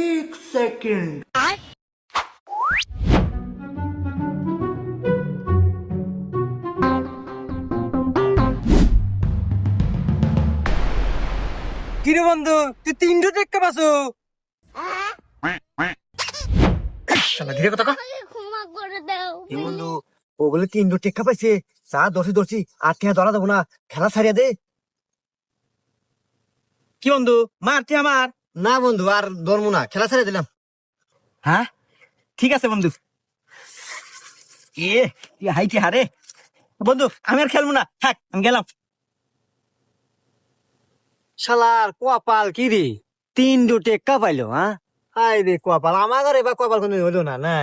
एक सेकंड কিরে বন্ধু তুই তিনটে টেক্কা পাসু শালা ধীরে কথা কও। ক্ষমা করে দাও এ বন্ধু ও বলে তিনটে টেক্কা পাইছে চা দর্শি দর্শি আর টিয়া ধরা দেবো না খেলা ছাড়িয়া দে কি বন্ধু মারটি আমার না বন্ধু আর ধরবো না। খেলা ছাড়িয়ে দিলাম। হ্যাঁ? ঠিক আছে বন্ধু। এ তুই হাইটি হারে। বন্ধু আমি আর খেলব না। থাক আমি গেলাম। শালার কোয়াপাল কি রে? তিন দু টেক্কা পাইলো হ্যাঁ? হাই রে কোয়াপাল আমার ঘরে এবার কোয়াপাল কোনো হলো না না?